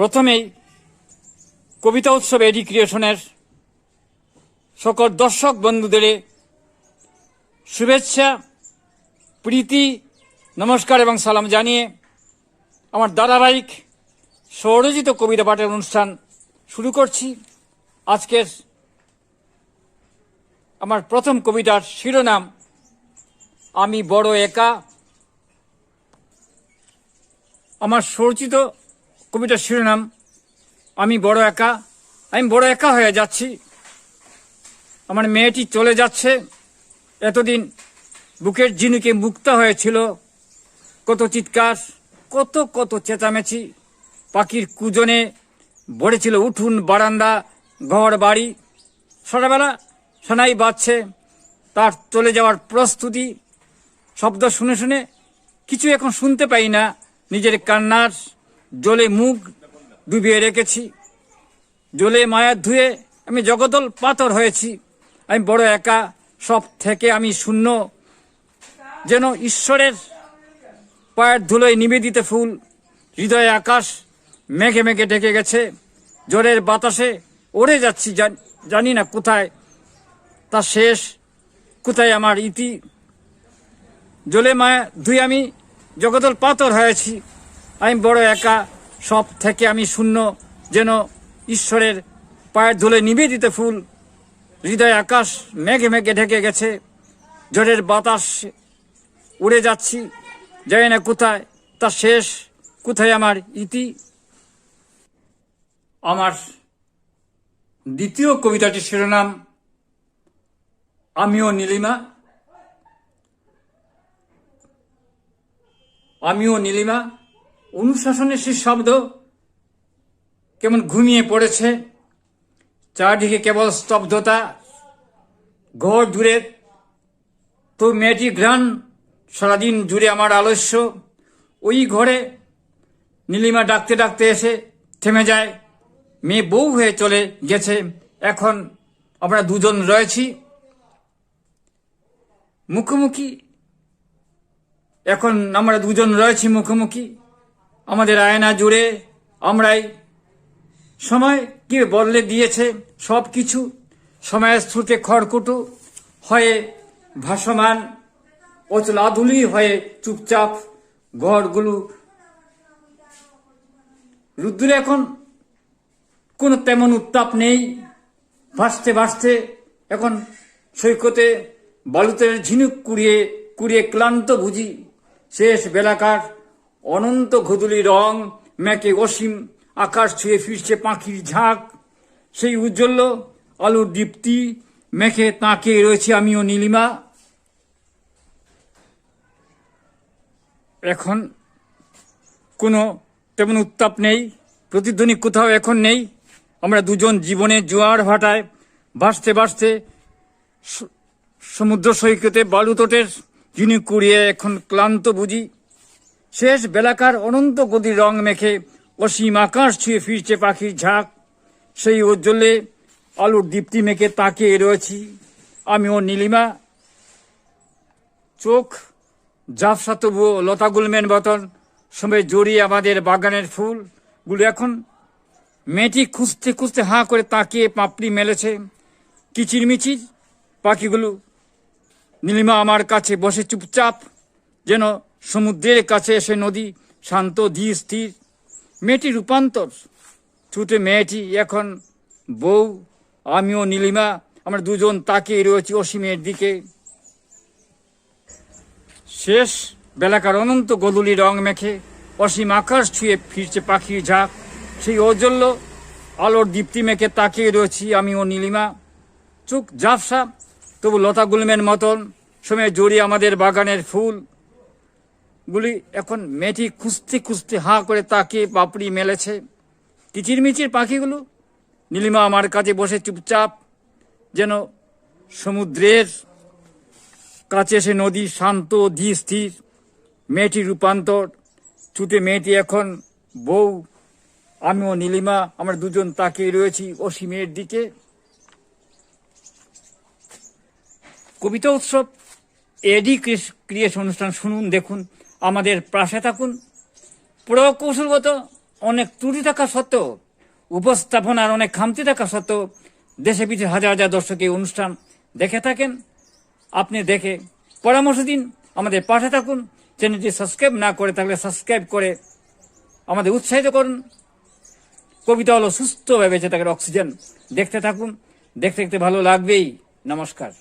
প্রথমেই কবিতা উৎসব এডি ক্রিয়েশনের সকল দর্শক বন্ধুদের শুভেচ্ছা, প্রীতি, নমস্কার এবং সালাম জানিয়ে আমার ধারাবাহিক স্বরচিত কবিতা পাঠের অনুষ্ঠান শুরু করছি। আজকের আমার প্রথম কবিতার শিরোনাম, আমি বড় একা। আমার স্বরচিত কবিতার শিরোনাম, আমি বড় একা, আমি বড় একা হয়ে যাচ্ছি। আমার মেয়েটি চলে যাচ্ছে। এতদিন বুকের ঝিনুকে মুক্তা হয়েছিল। কত চিৎকার, কত কত চেঁচামেচি। পাখির কুজনে ভরেছিল উঠুন বারান্দা, ঘর বাড়ি। সকালবেলা সোনাই বাজছে, তার চলে যাওয়ার প্রস্তুতি। শব্দ শুনে শুনে কিছু এখন শুনতে পাই না, নিজের কান্নার জলে মুখ ডুবিয়ে রেখেছি। জলে মায়া ধুয়ে আমি জগদল পাথর হয়েছি। আমি বড় একা, সব থেকে আমি শূন্য। যেন ঈশ্বরের পায়ের ধুলোয় নিবেদিত ফুল, হৃদয়ে আকাশ মেঘে মেঘে ঢেকে গেছে। জোরের বাতাসে ওড়ে যাচ্ছি, জান- না কোথায়। তা শেষ, কোথায় আমার ইতি? জলে মায়া ধুই আমি জগদল পাথর হয়েছি। আমি বড় একা। সব থেকে আমি শূন্য। যেন ঈশ্বরের পায়ের ধুলে নিবেদিত ফুল। হৃদয় আকাশ মেঘে মেঘে ঢেকে গেছে। ঝড়ের বাতাস উড়ে যাচ্ছি। জানি না কোথায়। তা শেষ কোথায় আমার ইতি? আমার দ্বিতীয় কবিতাটির শিরোনাম, আমিও নীলিমা। আমিও নীলিমা। অনুশাসনের সেই শব্দ কেমন ঘুমিয়ে পড়েছে, চারদিকে কেবল স্তব্ধতা, ঘর জুড়ে তো মেয়েটি ঘ্রাণ, সারাদিন জুড়ে আমার আলস্য। ওই ঘরে নীলিমা ডাকতে ডাকতে এসে থেমে যায়। মেয়ে বউ হয়ে চলে গেছে। এখন আমরা দুজন রয়েছি। মুখোমুখি। এখন আমরা দুজন রয়েছি মুখোমুখি। আমাদের আয়না জুড়ে আমরাই সময় কি বদলে দিয়েছে সব কিছু? সময়ের স্রোতে খড়কুটো হয়ে ভাসমান, অচলাধুলি হয়ে চুপচাপ ঘরগুলো। রুদ্রে এখন কোনো তেমন উত্তাপ নেই। ভাসতে ভাসতে এখন সৈকতে বালুতের ঝিনুক কুড়িয়ে কুড়িয়ে ক্লান্ত বুঝি। শেষ বেলাকার অনন্ত ঘুদুলি রং মেকে অসীম, আকাশ ছুঁয়ে ফিরছে পাখির ঝাঁক। সেই উজ্জ্বল আলোর দীপ্তি মেখে তাকে রয়েছে আমিও নীলিমা। এখন কোনো তেমন উত্তাপ নেই, প্রতিধ্বনি কোথাও এখন নেই। আমরা দুজন জীবনে জোয়ার ভাটায় ভাসতে ভাসতে সমুদ্র সৈকতে বালুতটের যিনি কুড়িয়ে এখন ক্লান্ত বুঝি। শেষ বেলাকার অনন্ত গতির রং মেখে অসীম আকাশ ছুঁয়ে ফিরছে পাখির ঝাঁক। সেই উজ্জ্বলে আলোর দীপ্তি মেখে তাকিয়ে রয়েছি আমিও নীলিমা। চোখ জাফসা তবুও লতা গুলমেন বতন সময় জড়িয়ে আমাদের বাগানের ফুলগুলো এখন মেয়েটি খুঁজতে খুঁজতে হাঁ করে তাকিয়ে পাপড়ি মেলেছে। কিচিরমিচির পাখিগুলো, নীলিমা আমার কাছে বসে চুপচাপ যেন সমুদ্রের কাছে এসে নদী শান্ত, ধীর, স্থির। মেয়েটি রূপান্তর। ছুটে মেয়েটি এখন বউ, আমিও নীলিমা। আমরা দুজন তাকিয়ে রয়েছি অসীমের দিকে। শেষ বেলাকার অনন্ত গদুলি রং মেখে অসীম আকাশ ছুঁয়ে ফিরছে পাখির ঝাঁক। সেই ঔজ্জ্বল্য আলোর দীপ্তি মেখে তাকিয়ে রয়েছি আমি ও নীলিমা। চোখ জাফসা তবু লতা গুলমের মতন। সময় জড়িয়ে আমাদের বাগানের ফুল গুলি এখন মেয়েটি খুঁজতে খুঁজতে হাঁ করে তাকে পাপড়ি মেলেছে। কিচিরমিচির পাখিগুলো। নীলিমা আমার কাছে বসে চুপচাপ, যেন সমুদ্রের কাছে এসে নদী শান্ত ধীর মেয়েটি রূপান্তর। ছুটে মেয়েটি এখন বউ, আমিও নীলিমা, আমরা দুজন তাকিয়ে রয়েছি অসীমের দিকে। কবিতা উৎসব, এডি ক্রিয়েশন অনুষ্ঠান শুনুন, দেখুন। আমাদের পাশে থাকুন। প্রকৌশলগত অনেক ত্রুটি থাকা সত্ত্বেও, উপস্থাপনার অনেক খামতি থাকা সত্ত্বেও, দেশে পিঠে হাজার হাজার দর্শক এই অনুষ্ঠান দেখে থাকেন। আপনি দেখে পরামর্শ দিন, আমাদের পাশে থাকুন। চ্যানেলটি সাবস্ক্রাইব না করে থাকলে সাবস্ক্রাইব করে আমাদের উৎসাহিত করুন। কবিতা হলো সুস্থভাবে বেঁচে থাকার অক্সিজেন। দেখতে থাকুন। দেখতে দেখতে ভালো লাগবেই। নমস্কার।